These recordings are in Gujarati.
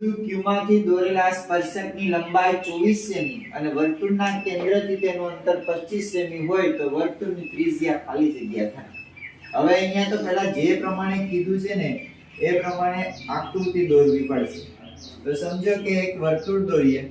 Q માંથી દોરેલા સ્પર્શકની લંબાઈ 24 સેમી અને વર્તુળના કેન્દ્રથી તેનું અંતર 25 સેમી હોય તો વર્તુળની ત્રિજ્યા ખાલી જગ્યા થાય. હવે અહીંયા તો પહેલા જે પ્રમાણે કીધું છે ને, એ પ્રમાણે આકૃતિ દોરવી પડશે. તો સમજો કે એક વર્તુળ દોરીએ.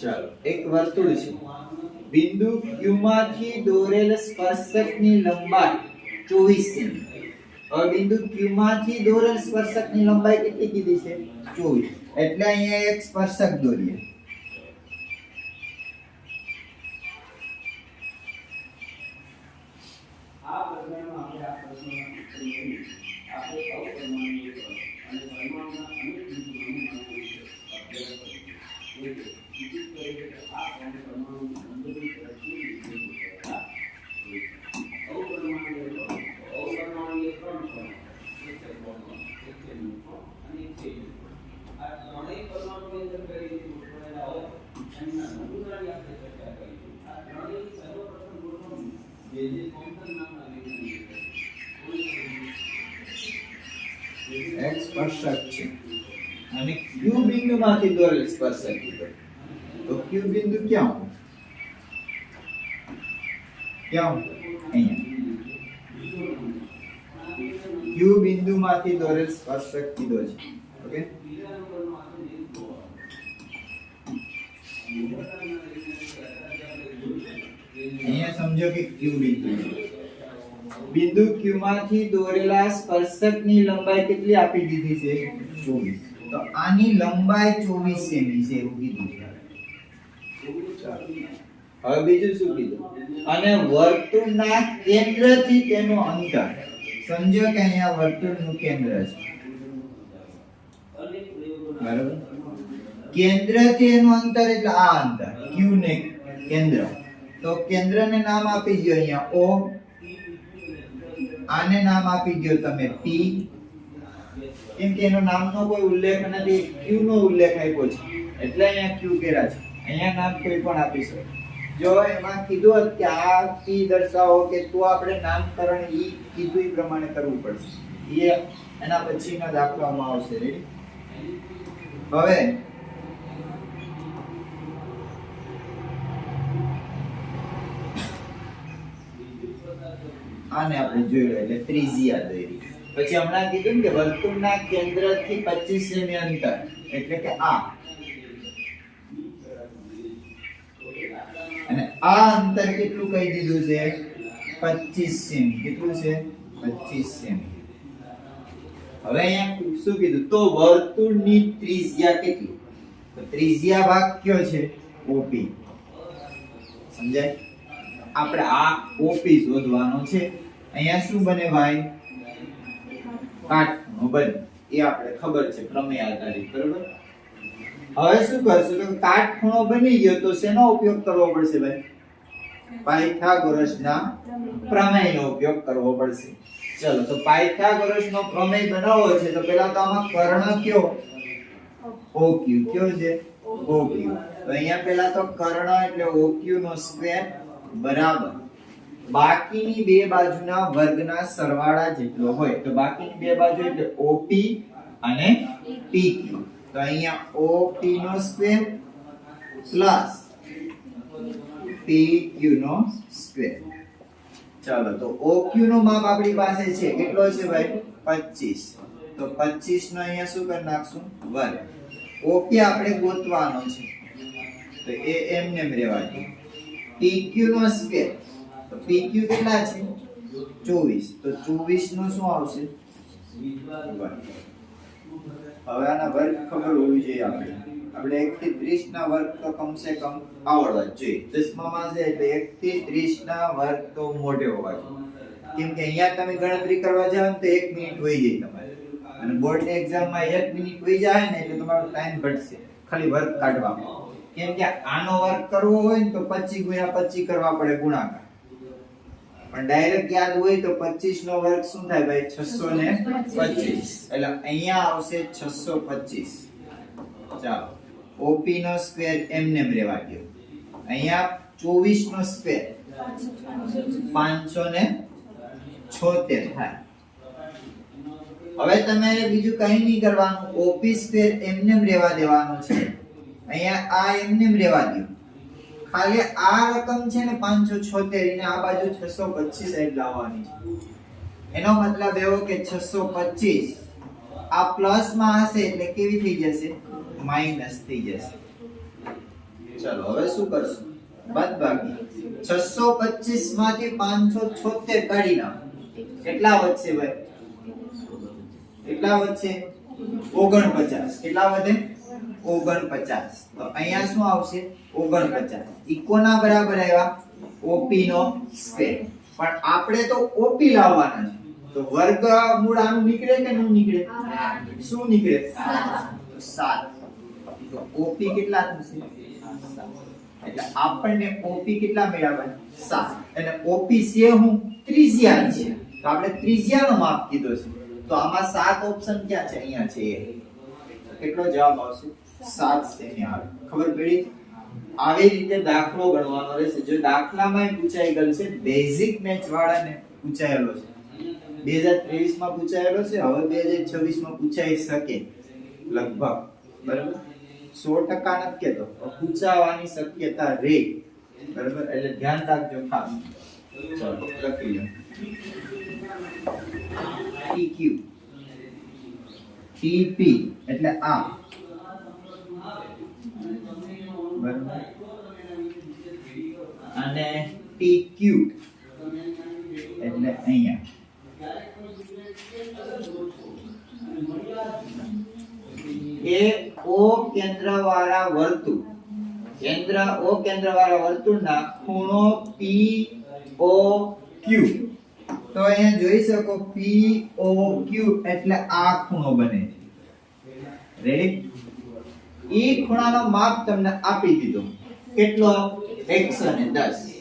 ચાલો. એક વર્તુળ છે. બિંદુ Q માંથી દોરેલ સ્પર્શકની લંબાઈ 24 સેમી. હવે બિંદુ Q માંથી દોરેલ સ્પર્શકની લંબાઈ કેટલી કીધી છે? 24 એટલે અહીંયા એક સ્પર્શક દોરીએ આ પ્રકરણમાં આપણે આ પ્રશ્નોના ઉત્તર મેળવી આપણે અપરિમાણીય પદ અને પરિમાણના અનેક બિંદુઓનું માનવું વિશે અભ્યાસ કરીશું. એટલે સૂચિત કરે છે કે આ ત્રણ પરમાણુની અંદરની દ્રષ્ટિએ બિંદુ કહેવાતા હોય છે. અપરિમાણીય પદ, અપરિમાણીય ત્રણ કણો, એક છે પ્રોટોન, એક છે ન્યુટ્રોન અને ઇલેક્ટ્રોન. આ ત્રણેય પરમાણુની અંદર કઈ રીતે ગોઠવાયેલા હોય એમના નમૂનાની આપણે ચર્ચા કરીશું. આ ત્રણેય સર્વપ્રથમ ગોઠવણી જે જે થોમ્પસન નામના વૈજ્ઞાનિકે એક સ્પર્શક છે. અને Q બિંદુમાંથી દોરેલ સ્પર્શક કીધો તો Q બિંદુ ક્યાં હોય? ક્યાં હોય અહીંયા Q બિંદુમાંથી દોરેલ સ્પર્શક કીધો છે. ઓકે. અહીંયા સમજો કે Q બિંદુ કેટલી આપી દીધી છે? 24 તો આની લંબાઈ 24 સેમી છે એવું કીધું હવે બીજું શું કીધું? અને વર્તુળના કેન્દ્રથી તેનો અંતર. સમજો કે અહીંયા વર્તુળનું કેન્દ્ર છે. બરાબર? કેન્દ્રથી એનું અંતર એટલે આ અંતર ક્યુ ને કેન્દ્ર. તો કેન્દ્રને નામ આપી દો અહીંયા ઓ આને નામ આપી દો તમે પી કેમ કે એનો નામનો કોઈ ઉલ્લેખ નથી ક્યુ નો ઉલ્લેખ આપ્યો છે. એટલે અહીંયા ક્યુ કેરા છે. અહીંયા નામ કોઈ પણ આપી શકે. જો એમાં કીધું કે આ P દર્શાવો કે તો આપણે નામકરણ ઈ કીધું એ પ્રમાણે કરવું પડશે. એ એના પછીના દાખલામાં આવશે. હવે આને આપણે જોયું એટલે ત્રીજી આ દોરી પછી હમણાં કીધું કે વર્તુળના કેન્દ્રથી 25 સેમી અંતર, એટલે કે આ અને આ અંતર કેટલું કહી દીધું છે? 25 સેમી. કેટલું છે? 25 સેમી. હવે અહીંયા શું કીધું? તો વર્તુળની ત્રિજ્યા કેટલી? તો ત્રિજ્યા ભાગ કયો છે? ઓપી સમજાય? આપણે આ ઓપી શોધવાનો છે. અહીંયા શું બને ભાઈ? કાટનો બને. એ આપણે ખબર છે. પ્રમેય આધારિત, બરોબર? હવે શું કરશું? તો કાટખૂણો બની ગયો તો શેનો ઉપયોગ કરવો પડશે ભાઈ? પાયથાગોરસના પ્રમેયનો ઉપયોગ કરવો પડશે. ચલો, તો પાયથાગોરસનો પ્રમેય બનાવવો છે, તો પહેલા તો આમાં કર્ણ કયો? OQ કયો છે? OQ તો અહીંયા પહેલા તો કર્ણ એટલે OQ નો સ્ક્વેર બરાબર. બાકીની બે બાજુના વર્ગના સરવાળા જેટલો હોય, તો બાકીની બે બાજુ એટલે OP અને PQ તો અહીંયા OP નો સ્ક્વેર પ્લસ PQ નો સ્ક્વેર ચાલો, તો OQ નું માપ આપણી પાસે છે. કેટલો છે ભાઈ? 25 તો 25 નો અહીંયા શું કરી નાખશું? વર્ગ ઓકે આપણે ગોતવાનો છે. તો એ એમ રહેવા દો PQ નો સ્ક્વેર તો PQ કેટલા છે? 24 તો 24 નો શું આવશે? હવે આના વર્ગ ખબર હોવી જોઈએ આપણે. આપણે 1 થી 30 ના વર્ગ તો કમસે કમ આવડવા જોઈએ. દસમામાં છે એટલે 1 થી 30 ના વર્ગ તો મોઢે હોવા જોઈએ. કેમ કે અહીંયા તમે ગણતરી કરવા જાવ તો 1 મિનિટ હોય જાય તમારે. અને બોર્ડની એક્ઝામમાં 1 મિનિટ વહી જાય ને એટલે તમારો ટાઈમ ઘટશે. ખાલી વર્ગ કાઢવામાં. કેમ કે આનો વર્ગ કરવો હોય ને તો 25 ગુણ્યા 25 કરવા પડે ગુણાકાર. પણ ડાયરેક્ટ યાદ હોય તો 25 નો વર્ગ શું થાય ભાઈ? 625 એટલે અહીંયા આવશે 625 ચાલો. OP નો સ્ક્વેર એમ રહેવા દો. અહીંયા 24 નો સ્ક્વેર 576 થાય. હવે તમારે બીજું કંઈ નહીં કરવાનું. ઓપી સ્ક્વેર એમને એમ રહેવા દેવાનો છે. અહીંયા આ એમને એમ રહેવા દો. ખાલી આ રકમ છે ને 576 ને આ બાજુ 625 સાઈડ લાવવાની છે. એનો મતલબ એવો કે 625 આ પ્લસમાં હશે એટલે કેવી થઈ જશે? માઇનસ થઈ જશે ચલો હવે શું કરશું? બાદબાકી. 625 માંથી 576 કાઢી નાખો. કેટલા વધશે ભાઈ? કેટલા વધશે? 49 કેટલા વધે? 49 તો અહીંયા શું આવશે? 49 ઇકોના બરાબર આવ્યા. ઓપી નો સ્ક્વેર પણ આપણે તો ઓપી લાવવાના છે. તો વર્ગમૂળ આનું નીકળે કે નું નીકળે? શું નીકળે? 7 તો ઓપી કેટલા થશે? એટલે આપણને ઓપી કેટલા મેળવવા? 7 એટલે ઓપી છે હું ત્રિજ્યા છે. તો આપણે ત્રિજ્યાનો માપ કીધો છે. તો આમાં સાત ઓપ્શન ક્યાં છે? અહીંયા છે. કેટલો જવાબ આવશે? 7 છે આવે ખબર પડી? આવી રીતે દાખલો ગણવાનો રહેશે. જો દાખલામાં પૂછાઈ ગયેલ છે, બેઝિક મેચ વાળાને પૂછાયેલો છે. 2023 માં પૂછાયેલો છે. હવે 2026 માં પૂછાઈ શકે. લગભગ. બરાબર? 100% નથી કેતો પૂછાવાની શક્યતા રે બરાબર? એટલે ધ્યાન રાખજો ખાસ. ચલો, લખી લો. PQ TP એટલે આ. બરાબર? અને TQ એટલે અહીંયા. એ ઓ કેન્દ્રવાળા વર્તુળ, કેન્દ્ર ઓ કેન્દ્રવાળા વર્તુળના ખૂણો પી ઓ ક્યુ તો અહીંયા જોઈ શકો પી ઓ ક્યુ એટલે આ ખૂણો બને છે. રેડી ઈ ખૂણાનો માપ તમને આપી દીધો. કેટલો? 110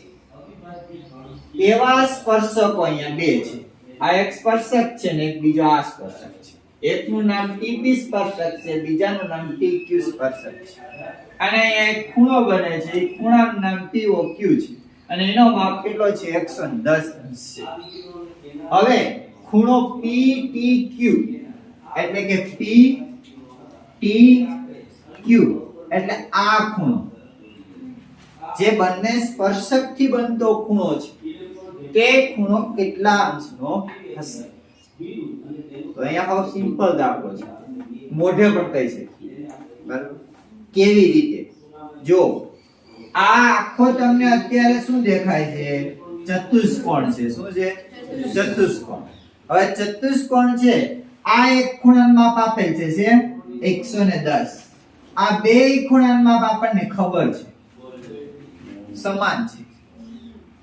એવા સ્પર્શકો અહીંયા બે છે. આ એક સ્પર્શક છે ને એક બીજો આ સ્પર્શક છે. એકનું નામ TP સ્પર્શક છે, બીજાનું નામ TQ સ્પર્શક છે. અને અહીંયા ખૂણો બને છે, એ ખૂણાનું નામ POQ છે. અને એનો માપ કેટલો છે? 110 અંશ છે. હવે ખૂણો PTQ એટલે કે P T Q, એટલે આ ખૂણો. જે બંને સ્પર્શકથી બનતો ખૂણો છે, તે ખૂણો કેટલા અંશનો હશે? તો અહીંયા હાવ સિમ્પલ દાખલો છે. મોઢે કહી શકીએ બરાબર? કેવી રીતે? જો, આ આખો તમને અત્યારે શું દેખાય છે? ચતુષ્કોણ છે. શું છે? ચતુષ્કોણ. હવે ચતુષ્કોણ છે, આ એક ખૂણાનું માપ આપેલ છે છે? 110 આ બે ખૂણાનું માપ આપણને ખબર છે. સમાન છે.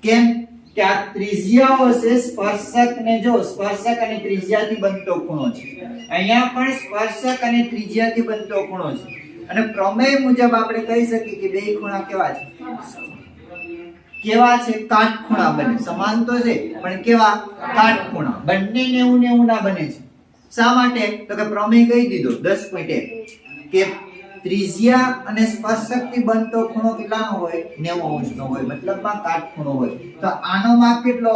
કેમ? કે આ ત્રિજ્યાઓ છે સ્પર્શક ને જો, સ્પર્શક અને ત્રિજ્યાથી બનતો ખૂણો છે. અહીંયા પણ સ્પર્શક અને ત્રિજ્યાથી બનતો ખૂણો છે. અને પ્રમેય મુજબ આપણે કહી શકીએ કે બે ખૂણા કેવા છે? કેવા છે? કાટખૂણા બને. સમાન તો છે, પણ કેવા? કાટખૂણા બંને નેવું નેવું ના બને છે. શા માટે? તો કે પ્રમેય કહી દીધો 10.1 કે ત્રિજ્યા અને સ્પર્શકથી બનતો ખૂણો કેટલાનો હોય? 90 અંશનો હોય. મતલબમાં કાટખૂણો હોય. તો આનો માપ કેટલો?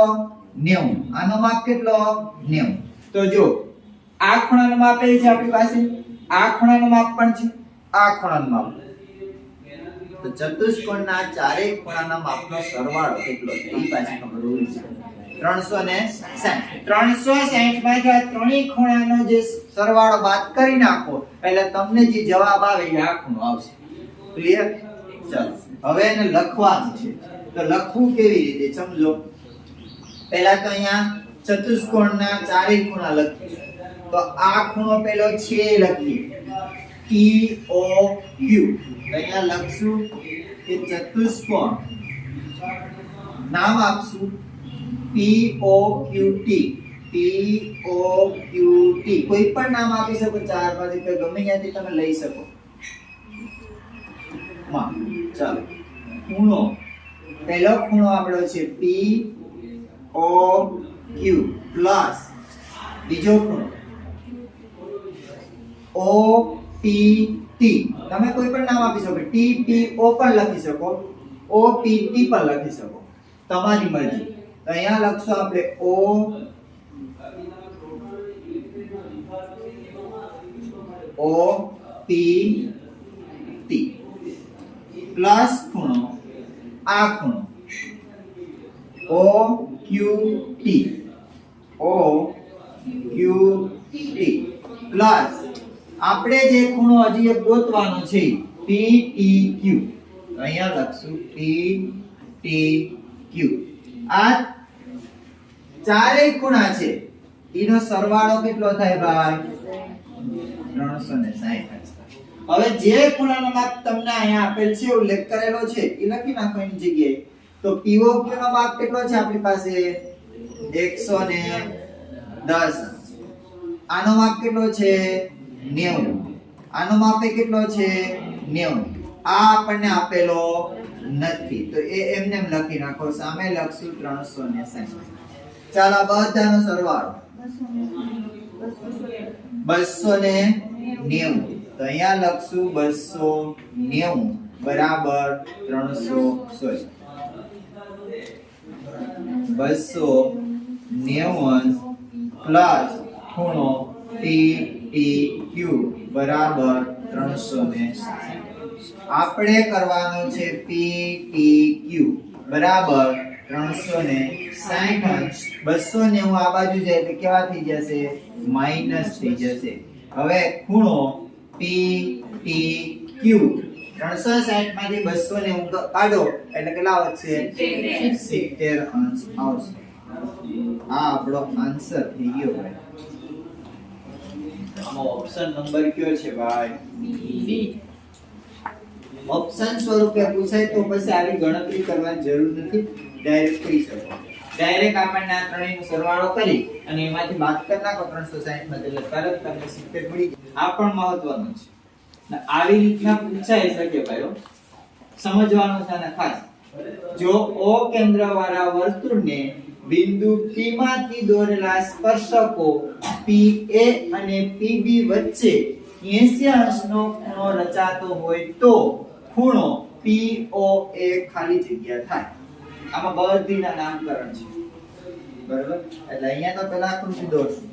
90 આનો માપ કેટલો? 90 તો જો, આ ખૂણાનો માપ એ છે આપણી પાસે? આ ખૂણાનો માપ પણ છે? આ ખૂણાનો માપ. તો ચતુષ્કોણના ચારેય ખૂણાના માપનો સરવાળો કેટલો છે? એ પાછી ખબર હોવી જોઈએ. 360 360 માંથી આ ત્રણેય ખૂણાનો જે સરવાળો બાદ કરી નાખો, એટલે તમને જે જવાબ આવે એ આ ખૂણો આવશે. ક્લિયર ચાલો. હવે એને લખવાનું છે. તો લખવું કેવી રીતે? સમજો. પહેલા તો અહીંયા ચતુષ્કોણના ચારેય ખૂણા લખીએ. તો આ ખૂણો પેલો છે લખીએ. ટી ઓ યુ અહીંયા લખશું કે ચતુષ્કોણ. નામ આપશું. P O Q T P O Q T કોઈ પણ નામ આપી શકો, ચાર પાંચ રૂપિયા ગમે ત્યાંથી તમે લઈ શકો. માં ચાલો. ખૂણો. પહેલો ખૂણો આપણો છે પી ઓ ક્યુ પ્લસ બીજો ખૂણો. ઓ પી ટી તમે કોઈ પણ નામ આપી શકો ટી પી ઓ પણ લખી શકો ઓ પી ટી પણ લખી શકો. તમારી મરજી. અહીંયા લખશું આપણે ઓ. ઓ પી ટી. પ્લસ ખૂણો, આ ખૂણો. O, Q, T. O, Q, T. Plus આપણે જે ખૂણો હજી એક ગોતવાનો છે પી ટી, ક્યુ. અહીંયા લખશું પી ટી, ક્યુ. આ ચારેય ખૂણા છે. એનો સરવાળો કેટલો થાય ભાઈ? હવે જે ખૂણાનો માપ તમને અહીંયા આપેલ છે, ઉલ્લેખ કરેલો છે, એ લખી નાખો એની જગ્યાએ. તો POQ નો માપ કેટલો છે આપણી પાસે? 110 આનો માપ કેટલો છે? 90 આનો માપ કેટલો છે? 90 આ આપણને આપેલો નથી. તો એ એમને એમ લખી નાખો. સામે લખશું 360 ચાલો બધાનો સરવાળો. બસો ને નેવું. તો અહીંયા લખશું બસો નેવું બરાબર ત્રણસો સોરી બસો નેવું પ્લસ ખૂણો ટી ટી ક્યુ બરાબર ત્રણસો ને આપણે કરવાનો છે પી ટી ક્યુ બરાબર ત્રણસો ને સાઠ બસો નેવું આ બાજુ જાય એટલે કેવા થઈ જશે? માઇનસ થઈ જશે. હવે ખૂણો પી ટી ક્યુ ત્રણસો સાઠમાંથી બસો નેવું કાઢો એટલે કેટલા વધશે? સિત્તેર અંશ આવશે. આ આપણો આન્સર થઈ ગયો ભાઈ. આમાં ઓપ્શન નંબર કયો છે ભાઈ? ઓપ્શન સ્વરૂપે પૂછાય તો પછી આવી ગણતરી કરવાની જરૂર નથી. ડાયરેક્ટ કરી શકો. ડાયરેક્ટ આપણને આ ત્રણેયનો સરવાળો કરી અને એમાંથી બાદ કરી નાખો 360 માંથી એટલે તરત તમને 70 મળી આ પણ મહત્વનું છે. આવી રીતના પૂછાઈ શકે ભાઈઓ. સમજવાનું છે અને ખાસ. જો ઓ કેન્દ્ર વાળા વર્તુળને બિંદુ P માંથી દોરેલા સ્પર્શકો PA અને PB વચ્ચે 80 અંશનો ખૂણો રચાતો હોય તો ખૂણો POA ખાલી જગ્યા થાય. આમાં બધીના નામકરણ છે. બરાબર? એટલે અહીંયા તો પેલા આકૃતિ દોરશું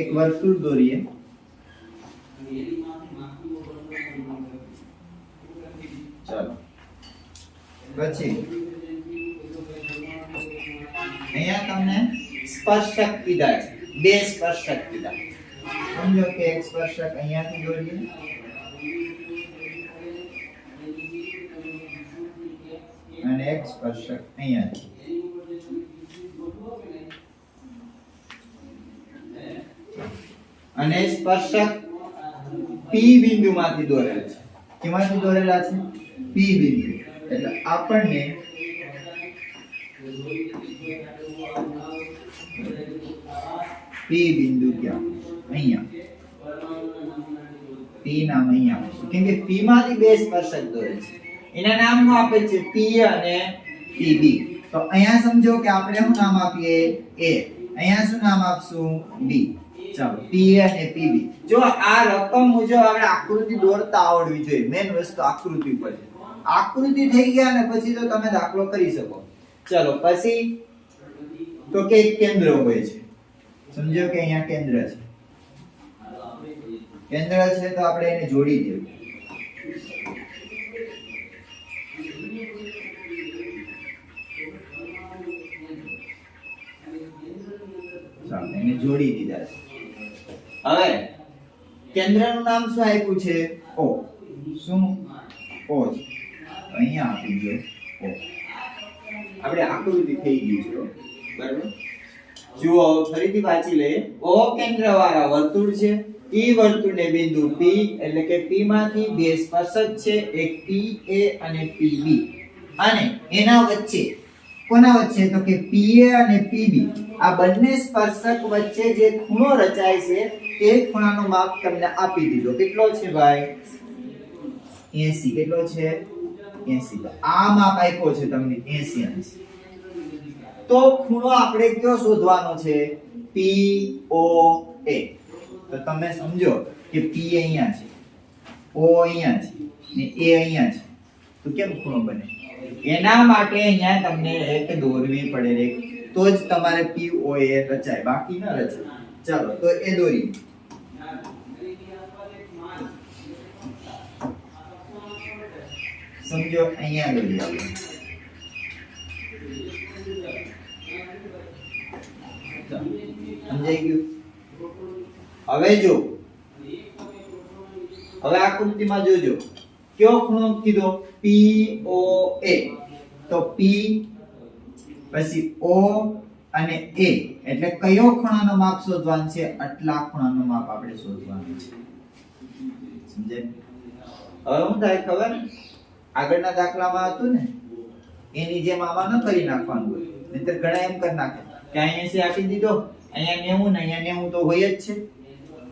એક વર્તુળ દોરીએ. ચાલો. પછી અહીંયા તમને સ્પર્શક કીધા છે. બે સ્પર્શક કીધા સમજો કે એક સ્પર્શક અહીંયાથી દોરીએ. અને એક સ્પર્શક અહીંયાથી. અને સ્પર્શક P બિંદુમાંથી દોરેલા છે. કેમાંથી દોરેલા છે? પી બિંદુ. એટલે આપણને પી બિંદુ ક્યાં? અહીંયા. પી નામ અહીંયા. કેમ કે પી માંથી બે સ્પર્શક દોરે છે. એના નામ નામો આપે છે પી અને પીબી તો અહીંયા સમજો કે આપણે શું નામ આપીએ? એ અહીંયા શું નામ આપશું? બી ચાલો પી અને પીબી જો આ રકમ મુજબ આપણે આકૃતિ દોરતા આવડવી જોઈએ. મેન વસ્તુ આકૃતિ ઉપર છે. આકૃતિ થઈ ગયા ને પછી તો તમે દાખલો કરી શકો. ચલો, પછી તો કે કેન્દ્ર હોય છે. સમજો કે અહીંયા કેન્દ્ર છે. કેન્દ્ર છે તો આપણે એને જોડી દેવું. ચાલો એને જોડી દીધા છે. હવે, કેન્દ્રનું નામ શું આપ્યું છે? ઓ. શું? ઓ અહીંયા આપી દો. ઓ. આપણે આકૃતિ થઈ ગઈ છે બરાબર? જુઓ, ફરીથી વાંચી લઈએ. ઓ કેન્દ્ર વાળા વર્તુળ છે. ઈ વર્તુળને બિંદુ P એટલે કે P માંથી બે સ્પર્શક છે. એક PA અને PB અને એના વચ્ચે કોના વચ્ચે તો કે પીએ અને પીબી. આ બંને સ્પર્શક વચ્ચે જે ખૂણો રચાય છે, તે ખૂણાનો માપ તમને આપી દીધો. કેટલો છે ભાઈ? 80 કેટલો છે? 80 તો આ માપ આપ્યો છે તમને 80 અંશ. તો ખૂણો આપણે કયો શોધવાનો છે? પી ઓ એ. તો તમે સમજો કે પી અહીંયા છે, ઓ અહીંયા છે ને એ અહીંયા છે. તો કેમ ખૂણો બને? એના માટે અહીંયા તમને એક દોરવી પડે એક તો જ તમારે O એ રચાય. બાકી ન રચાય. ચાલો, તો એ દોરી. સમજો? અહીંયા દોરી સમજાઈ ગયું? હવે જો. હવે આકૃતિમાં જોજો. કયો ખૂણો કીધો પી ઓ એ તો પી પછી ઓ અને એ એટલે કયો ખૂણાનો માપ શોધવાનું છે? આટલા ખૂણાનો માપ આપણે શોધવાનું છે. સમજે હવે શું થાય ખબર? આગળના દાખલામાં હતું ને, એની જેમ આમાં કરી નાખવાનું હોય. નહીંતર ઘણા એમ કરી નાખે. કે અહીંયા છે આપી દીધો, અહીંયા નેવું ને અહીંયા નેવું તો હોય જ છે.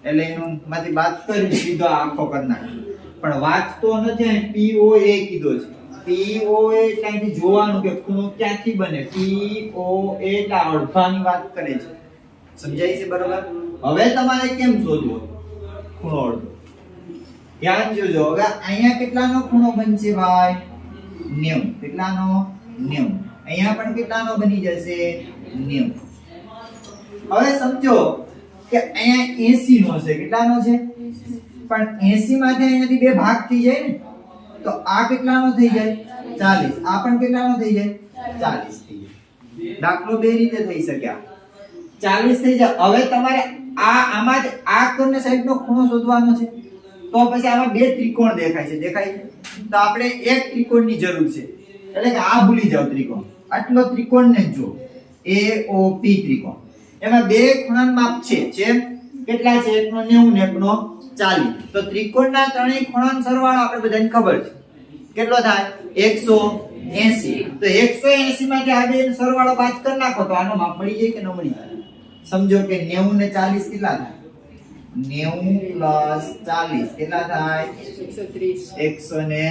એટલે એનું માંથી બાદ કરી સીધો આખો કરી નાખે પણ વાંચતો નથી અહીં પી ઓ એ કીધો છે. પી ઓ એ ત્યાંથી જોવાનું કે ખૂણો ક્યાંથી બને? પી ઓ એ અડધાની વાત કરે છે. સમજાય છે બરાબર? હવે તમારે કેમ શોધવો ખૂણો અડધો. ધ્યાન જોજો. હવે અહીંયા કેટલાનો ખૂણો બનશે ભાઈ? 90 કેટલાનો? 90 અહીંયા પણ કેટલાનો બની જશે? 90 હવે સમજો કે અહીંયા 80 નો છે. કેટલાનો છે? પણ 80 માંથી અહીંયાથી બે ભાગ થઈ જાય ને, તો આ કેટલાનો થઈ જાય? 40 આ પણ કેટલાનો થઈ જાય? 40 થઈ જાય. દાખલો બે રીતે થઈ શક્યા. 40 થઈ જાય. હવે તમારે આ, આમાં જ આ કોર્નર સાઈડનો ખૂણો શોધવાનો છે. તો પછી આમાં બે ત્રિકોણ દેખાય છે. દેખાય છે? તો આપણે એક ત્રિકોણની જરૂર છે. એટલે કે આ ભૂલી જાવ ત્રિકોણ. આટલો ત્રિકોણને જો ઓ પી ત્રિકોણ. એમાં બે ખૂણાનું માપ છે. છે કેટલા છે? એકનો 90 ને એકનો 40 તો ત્રિકોણના ત્રણેય ખૂણાનો સરવાળો આપણે બધાને ખબર છે. કેટલો થાય? 180 તો 180 માંથી આ બે સરવાળો બાદ કરી નાખો તો આનો માપ મળી જાય કે ન મળી જાય? સમજો કે 90 ને 40 કેટલા થાય? 90 પ્લસ 40 કેટલા થાય? એકસો એકસો ને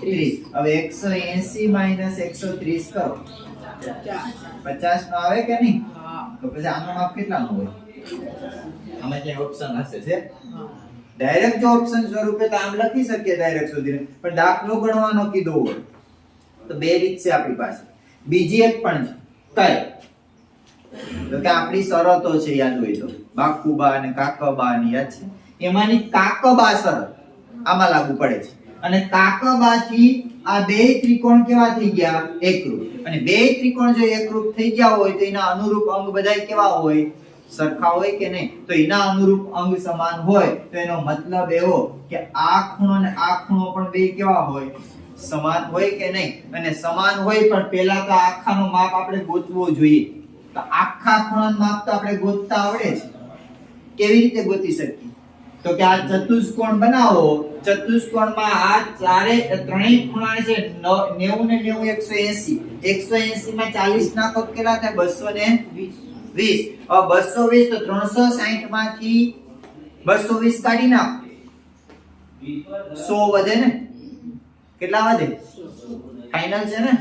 ત્રીસ. હવે એકસો એસી માઇનસ એકસો ત્રીસ કરો. પચાસ. નો આવે કે નહીં? હા. તો પછી આનો માપ કેટલાનો હોય? આમાં ક્યાંય ઓપ્શન હશે, છે? ડાયરેક્ટ જો ઓપ્શન સ્વરૂપે તો આમ લખી શકીએ ડાયરેક્ટ સુધી પણ દાખલો ગણવાનો કીધો હોય, તો બે રીત છે આપણી પાસે. બીજી એક પણ છે, કઈ? તો કે આપણી શરતો છે, યાદ હોય તો. બાકુબા અને કાકબા ની યાદ છે? એમાંની કાકબા શરત આમાં લાગુ પડે છે. અને કાકબા થી આ બે ત્રિકોણ કેવા થઈ ગયા? એકરૂપ. અને બે ત્રિકોણ જો એકરૂપ થઈ ગયા હોય, તો એના અનુરૂપ અંગ બધા કેવા હોય? સરખા હોય કે નહીં? તો એના અનુરૂપ અંગ સમાન હોય તો એનો મતલબ એવો કે આ ખૂણો અને આ ખૂણો પણ બે કેવા હોય? સમાન હોય કે નહીં? અને સમાન હોય પણ પહેલા તો આખાનો માપ આપણે ગોતવો જોઈએ. તો આખા ખૂણાનું માપ તો આપણે ગોતતા આવડે છે કેવી રીતે ગોતી શકીએ? તો કે આ ચતુષ્કોણ બનાવો. ચતુષ્કોણમાં આ ચારે ત્રણેય ખૂણા છે, ન- 90 ને 90 180 180 માં 40 નાખો કેટલા થાય? 220 હવે 220 તો 360 માંથી 220 કાઢી નાખો. સો વધે ને? કેટલા વધે? ફાઈનલ છે ને?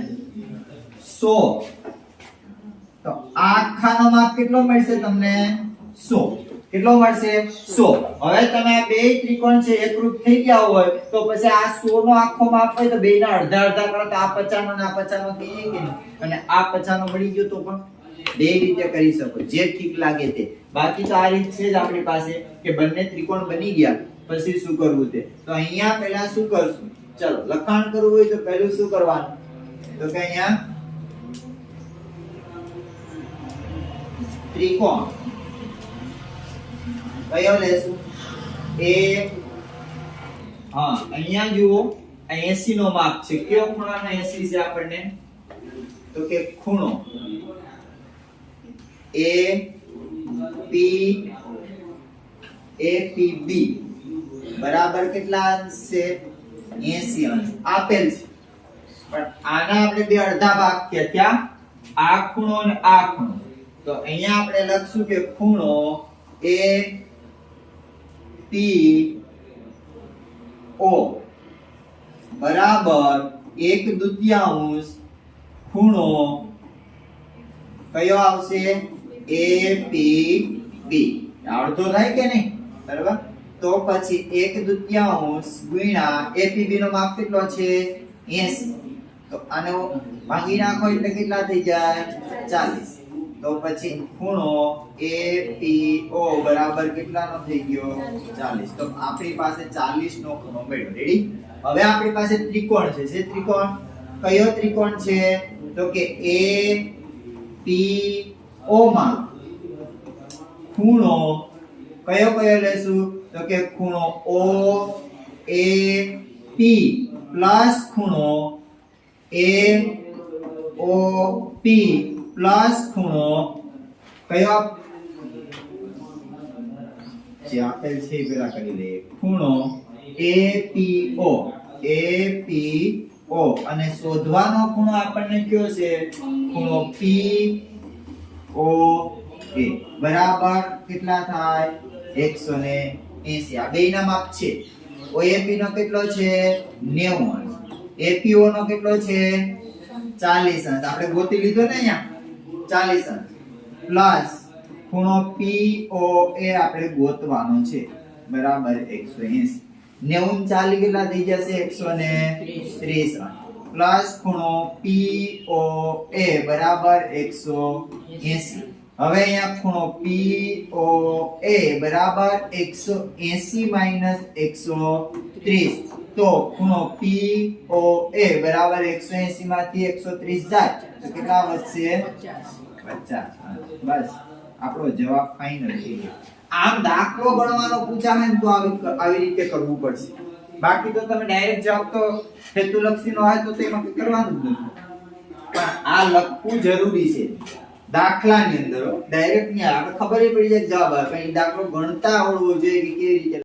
સો. તો આખાનો માપ કેટલો મળશે તમને? સો. કેટલો મળશે? સો. હવે તમે આ બે ત્રિકોણ છે એકરૂપ થઈ ગયા હોય, તો પછી આ સો નો આખો માપ હોય તો બે ના અડધા અડધા કરો તો આ 50 નો આ 50 નો કે અને આ 50 નો મળી ગયો તો પણ બે રીતે કરી શકો, જે ઠીક લાગે તે. બાકી તો આ રીત છે જ આપણી પાસે, કે બંને ત્રિકોણ બની ગયા, પછી શું કરવું તે? તો અહીંયા પહેલા શું કરશું? ચલો, લખાણ કરવું હોય તો પહેલું શું કરવાનું? તો કે અહીંયા ત્રિકોણ. કયો લેશું? એ, હા, અહીંયા જુઓ એસી 80 નો માપ છે. કયો ખૂણાનો 80 છે આપણને? તો કે ખૂણો. એ પી એ પી બી બરાબર કેટલા અંશ છે 80 અંશ આપેલ છે. પણ આના આપણે બે અડધા ભાગ થયા ક્યાં આ ખૂણો અને આ ખૂણો. તો અહીંયા આપણે લખશું કે ખૂણો એ પી ઓ બરાબર એક દુત્યાંશ ખૂણો કયો આવશે? એ પી બી અડધો થાય કે નહીં? બરાબર? તો પછી એક દુત્યાંશ ગુણ્યા એપીબી નો માપ કેટલો છે? 80 તો આને ભાગી નાખો એટલે કેટલા થઈ જાય? 40 તો પછી ખૂણો એપીઓ બરાબર કેટલાનો થઈ ગયો? 40 તો આપણી પાસે 40 નો ખૂણો મળ્યો. રેડી હવે આપણી પાસે ત્રિકોણ છે. જે ત્રિકોણ? કયો ત્રિકોણ છે? તો કે એ પી ઓ માં ખૂણો કયો કયો લેશું? તો કે ખૂણો ઓ, એ, પી, પ્લસ ખૂણો એ, ઓ, પી, પ્લસ ખૂણો કયો? જે આપેલ છે પેલા કરી લઈએ ખૂણો એ, પી, ઓ. એ, પી, ઓ. અને શોધવાનો ખૂણો આપણને કયો છે? ખૂણો પી ઓ એ બરાબર. કેટલા થાય? 180 આ બેયના માપ છે. OAP નો કેટલો છે? 90 અંશ APO નો કેટલો છે? 40 અંશ આપણે ગોતી લીધો ને અહીંયા. 40 અંશ પ્લસ ખૂણો POA આપણે ગોતવાનો છે. બરાબર. 180 90 40 કેટલા થઈ જશે? 130 અંશ પ્લસ ખૂણો POA બરાબર 180 હવે અહીંયા ખૂણો POA બરાબર 180 માઇનસ 130 તો ખૂણો POA બરાબર 180 માંથી 130 જાય. તો કેટલા વધશે? 50 બસ. આપણો જવાબ ફાઇનલ આમ દાખલો ગણવાનો પૂછાવે તો આવી આવી રીતે કરવું પડશે. બાકી તો તમે ડાયરેક્ટ જાઓ તો હેતુલક્ષીનો હોય તો તેમાં કંઈ કરવાનું જ નથી. પણ આ લખવું જરૂરી છે. દાખલાની અંદર ડાયરેક્ટ નહીં આવે. ખબર ય પડી જાય જવાબ આવે. પણ એ દાખલો ગણતા આવડવો જોઈએ કે કેવી રીતે